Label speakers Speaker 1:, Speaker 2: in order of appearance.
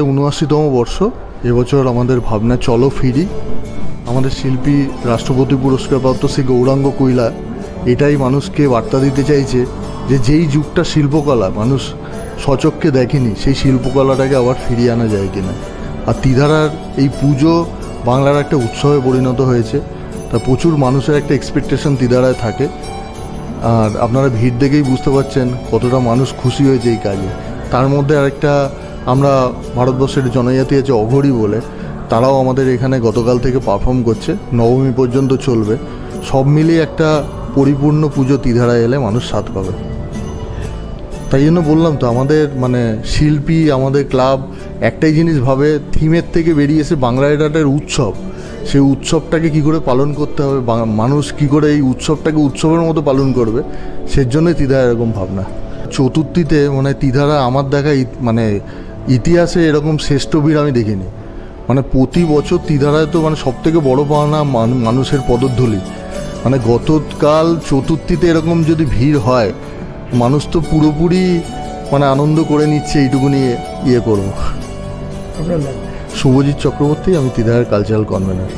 Speaker 1: উনআশিতম বর্ষ। এবছর আমাদের ভাবনা, চলো ফিরি। আমাদের শিল্পী, রাষ্ট্রপতি পুরস্কারপ্রাপ্ত শ্রী গৌরাঙ্গ কৈলা এটাই মানুষকে বার্তা দিতে চাইছে যে যেই যুগটা শিল্পকলা, মানুষ সচক্ষে দেখেনি, সেই শিল্পকলাটাকে আবার ফিরিয়ে আনা যায় কিনা। আর তিধারার এই পুজো বাংলার একটা উৎসবে পরিণত হয়েছে। তা প্রচুর মানুষের একটা এক্সপেকটেশন তিধারায় থাকে। আর আপনারা ভিড় দেখেই বুঝতে পারছেন কতটা মানুষ খুশি হয়েছে এই কাজে। তার মধ্যে আরেকটা আমরা ভারতবর্ষের জনজাতি আছে অঘরি বলে, তারাও আমাদের এখানে গতকাল থেকে পারফর্ম করছে, নবমী পর্যন্ত চলবে। সব মিলিয়ে একটা পরিপূর্ণ পুজো তিধারায় এলে মানুষ স্বাদ পাবে। তাই জন্য বললাম তো, আমাদের মানে শিল্পী, আমাদের ক্লাব একটাই জিনিস ভাবে, থিমের থেকে বেরিয়ে এসে বাংলা এডাটের উৎসব, সেই উৎসবটাকে কি করে পালন করতে হবে মানুষ কি করে এই উৎসবটাকে উৎসবের মতো পালন করবে, সের জন্যই তিধারা এরকম ভাবনা। চতুর্থীতে মানে তিধারা আমার দেখা মানে ইতিহাসে এরকম শ্রেষ্ঠ ভিড় আমি দেখিনি। মানে প্রতি বছর তিধারায় তো মানে সব থেকে বড়ো পাওনা মান- মানুষের পদধূলি। মানে গতকাল চতুর্থীতে এরকম যদি ভিড় হয় মানুষ তো পুরোপুরি মানে আনন্দ করে নিচ্ছে এইটুকু নিয়ে ইয়ে করব। শুভজিৎ চক্রবর্তী আমি তিধারের কালচারাল কনভেনার